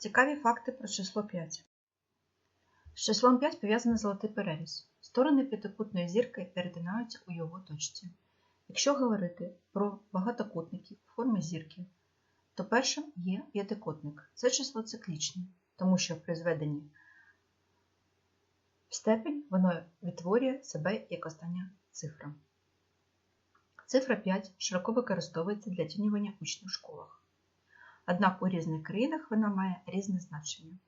Цікаві факти про число 5. З числом 5 пов'язаний золотий переріз. Сторони п'ятикутної зірки перетинаються у його точці. Якщо говорити про багатокутники форми зірки, то першим є п'ятикутник. Це число циклічне, тому що при зведенні в степень воно відтворює себе як остання цифра. Цифра 5 широко використовується для оцінювання учнів в школах. Однак у різних країнах вона має різне значення.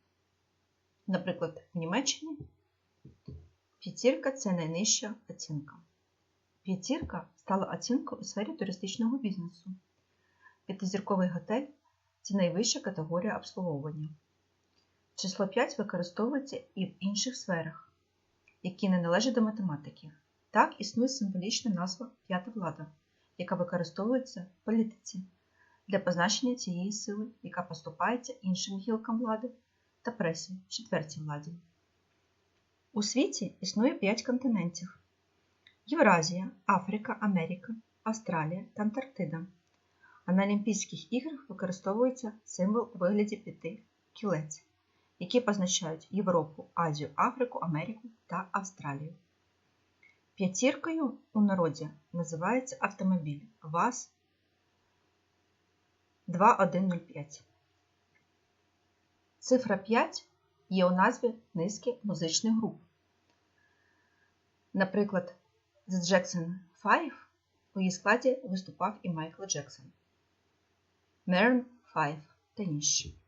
Наприклад, в Німеччині п'ятірка це найнижча оцінка. П'ятірка стала оцінкою у сфері туристичного бізнесу. П'ятизірковий готель це найвища категорія обслуговування. Число 5 використовується і в інших сферах, які не належать до математики. Так існує символічна назва п'ята влада, яка використовується в політиці для позначення цієї сили, яка поступається іншим гілкам влади та пресі четвертій владі. У світі існує 5 континентів: Євразія, Африка, Америка, Австралія та Антарктида. А на Олімпійських іграх використовується символ у вигляді п'яти кілець, які позначають Європу, Азію, Африку, Америку та Австралію. П'ятіркою у народі називається автомобіль ВАЗ 2105. Цифра 5 є у назві низки музичних груп. Наприклад, з Jackson 5 у її складі виступав і Майкл Джексон, Мерн 5 та інші.